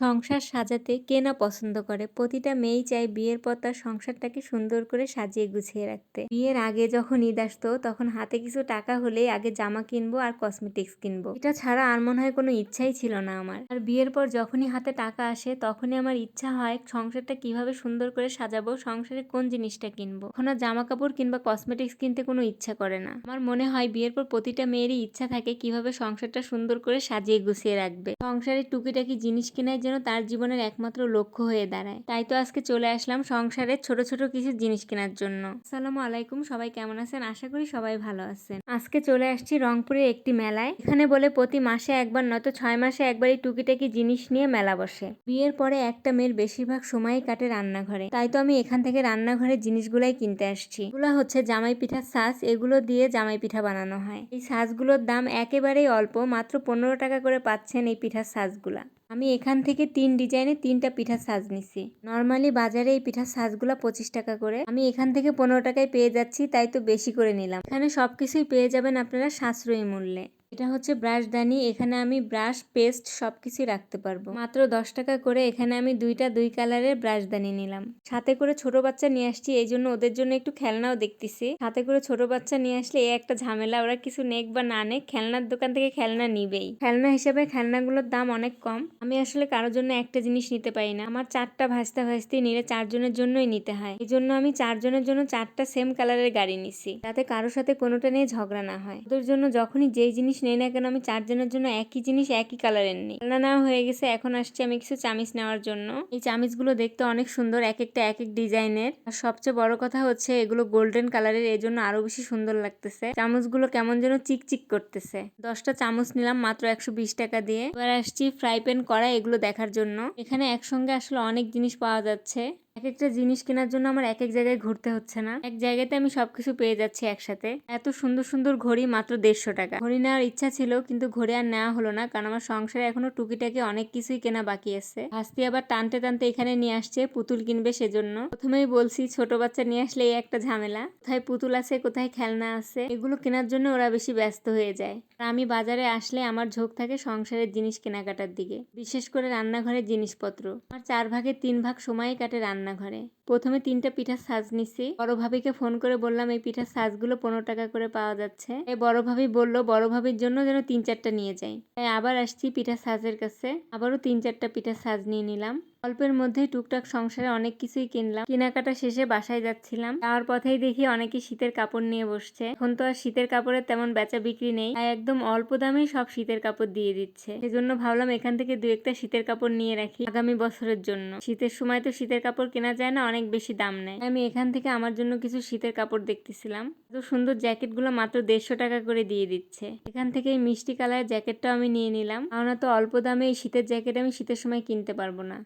সংসার সাজাতে কে না পছন্দ করে? প্রতিটা মেয়েই চায় বিয়ের পর তার সংসারটাকে সুন্দর করে সাজিয়ে গুছিয়ে রাখতে। বিয়ের আগে যখন ঈদ আসতো, তখন হাতে কিছু টাকা হলেই আগে জামা কিনবো আর কসমেটিক্স কিনবো। এটা ছাড়া আর মনে হয় কোনো ইচ্ছাই ছিল না আমার। আর বিয়ের পর যখনই হাতে টাকা আসে, তখনই আমার ইচ্ছা হয় সংসারটা কীভাবে সুন্দর করে সাজাবো, সংসারে কোন জিনিসটা কিনবো? এখন আর জামা কাপড় কিংবা কসমেটিক্স কিনতে কোনো ইচ্ছা করে না। আমার মনে হয় বিয়ের পর প্রতিটা মেয়েরই ইচ্ছা থাকে কীভাবে সংসারটা সুন্দর করে সাজিয়ে গুছিয়ে রাখবে। সংসারের টুকিটাকি জিনিস কেনাই যেন তার জীবনের একমাত্র লক্ষ্য হয়ে দাঁড়ায়। তাই তো আজকে চলে আসলাম সংসারের ছোট ছোট কিছু জিনিস কেনার জন্য। আসসালামু আলাইকুম, সবাই কেমন আছেন? আশা করি সবাই ভালো আছেন। আজকে চলে আসছি রংপুরের একটি মেলায়। এখানে বলে প্রতি মাসে একবার, নয়তো ছয় মাসে একবার এই টুকিটাকি জিনিস নিয়ে মেলা বসে। বিয়ের পরে একটা মেয়ের বেশিরভাগ সময়ই কাটে রান্নাঘরে। তাই তো আমি এখান থেকে রান্নাঘরের জিনিসগুলাই কিনতে আসছি। এগুলো হচ্ছে জামাই পিঠার সাজ। এগুলো দিয়ে জামাই পিঠা বানানো হয়। এই সাজগুলোর দাম একেবারেই অল্প। মাত্র পনেরো টাকা করে পাচ্ছেন এই পিঠার সাজগুলা। আমি এখান থেকে তিন ডিজাইনে তিনটা পিঠার সাজ নিছি। নর্মালি বাজারে এই পিঠার সাজগুলো পঁচিশ টাকা করে। আমি এখান থেকে পনেরো টাকায় পেয়ে যাচ্ছি, তাই তো বেশি করে নিলাম। এখানে সবকিছুই পেয়ে যাবেন আপনারা সাশ্রয়ী মূল্যে। এটা হচ্ছে ব্রাশদানি এখানে আমি ব্রাশ, পেস্ট সব কিছুই রাখতে পারব। মাত্র দশ টাকা করে এখানে আমি দুইটা দুই কালারের ব্রাশদানি নিলাম। সাথে করে ছোট বাচ্চা নিয়ে আসছি, এই জন্য ওদের জন্য একটু খেলনাও দেখতেছি। সাথে করে ছোট বাচ্চা নিয়ে আসলে এই একটা ঝামেলা, ওরা কিছু নেক বা না নেক, খেলনার দোকান থেকে খেলনা নিবেই। খেলনা হিসেবে খেলনাগুলোর দাম অনেক কম। আমি আসলে কারোর জন্য একটা জিনিস নিতে পারি না। আমার চারটা ভাজতে ভাজতে নিলে চারজনের জন্যই নিতে হয়। এই জন্য আমি চারজনের জন্য চারটা সেম কালারের গাড়ি নিছি, যাতে কারোর সাথে কোনোটা নিয়ে ঝগড়া না হয়। ওদের জন্য যখনই যেই জিনিস নেই না কেন আমি চারজনের জন্য একই জিনিস, একই কালারের নিই। খেলনা নেওয়া হয়ে গেছে, এখন আসছে আমি কিছু চামিচ নেওয়ার জন্য। এই চামিচগুলো দেখতে অনেক সুন্দর এক একটা এক এক ডিজাইনের। আর সবচেয়ে বড় কথা হচ্ছে এগুলো গোল্ডেন কালারের এই জন্য আরও বেশি সুন্দর লাগতেছে। চামচগুলো কেমন যেন চিকচিক করতেছে। দশটা চামচ নিলাম মাত্র একশো বিশ টাকা দিয়ে। এবার আসছি ফ্রাই প্যান করা এগুলো দেখার জন্য। এখানে একসঙ্গে আসলে অনেক জিনিস পাওয়া যাচ্ছে। এক একটা জিনিস কেনার জন্য আমার এক এক জায়গায় ঘুরতে হচ্ছে না। এক জায়গাতে আমি সবকিছু পেয়ে যাচ্ছি একসাথে। এত সুন্দর সুন্দর ঘড়ি মাত্র দেড়শো টাকা। ঘড়ি নেওয়ার ইচ্ছা ছিল, কিন্তু ঘড়ি আর নেওয়া হলো না, কারণ আমার সংসারে এখনও টুকিটাকি অনেক কিছুই কেনা বাকি আছে। হাসতি আবার টানতে টানতে এখানে নিয়ে আসছে, পুতুল কিনবে সেজন্য। প্রথমেই বলছি, ছোট বাচ্চা নিয়ে আসলে এই একটা ঝামেলা। কোথায় পুতুল আছে, কোথায় খেলনা আছে? এগুলো কেনার জন্য ওরা বেশি ব্যস্ত হয়ে যায়। আমি বাজারে আসলে আমার ঝোঁক থাকে সংসারের জিনিস কেনাকাটার দিকে, বিশেষ করে রান্নাঘরের জিনিসপত্র। আমার চার ভাগের তিন ভাগ সময়ই কাটে রান্নাঘরে। প্রথমে তিনটা পিঠার সাজ নিছি। বড় ভাবিকে ফোন করে বললাম, এই পিঠার সাজগুলো পনেরো টাকা করে পাওয়া যাচ্ছে। এই বড় ভাবি বলল, বড় ভাবির জন্য যেন তিন চারটা নিয়ে যাই। তাই আবার আসছি পিঠার সাজের কাছে। আবারও তিন চারটা পিঠার সাজ নিয়ে নিলাম। অল্পের মধ্যেই টুকটাক সংসারে অনেক কিছুই কিনলাম। কেনাকাটা শেষে বাসায় যাচ্ছিলাম। যাওয়ার পথেই দেখি অনেকে শীতের কাপড় নিয়ে বসছে। এখন তো আর শীতের কাপড়ের তেমন বেচা বিক্রি নেই, তাই একদম অল্প দামেই সব শীতের কাপড় দিয়ে দিচ্ছে। সেজন্য ভাবলাম এখান থেকে দু একটা শীতের কাপড় নিয়ে রাখি আগামী বছরের জন্য। শীতের সময় তো শীতের কাপড় কেনা যায় না, অনেক বেশি দাম নেয়। আমি এখান থেকে আমার জন্য কিছু শীতের কাপড় দেখতেছিলাম। এত সুন্দর জ্যাকেটগুলো মাত্র দেড়শো টাকা করে দিয়ে দিচ্ছে। এখান থেকে এই মিষ্টি কালারের জ্যাকেটটাও আমি নিয়ে নিলাম। কারণ তো অল্প দামে এই শীতের জ্যাকেট আমি শীতের সময় কিনতে পারব না।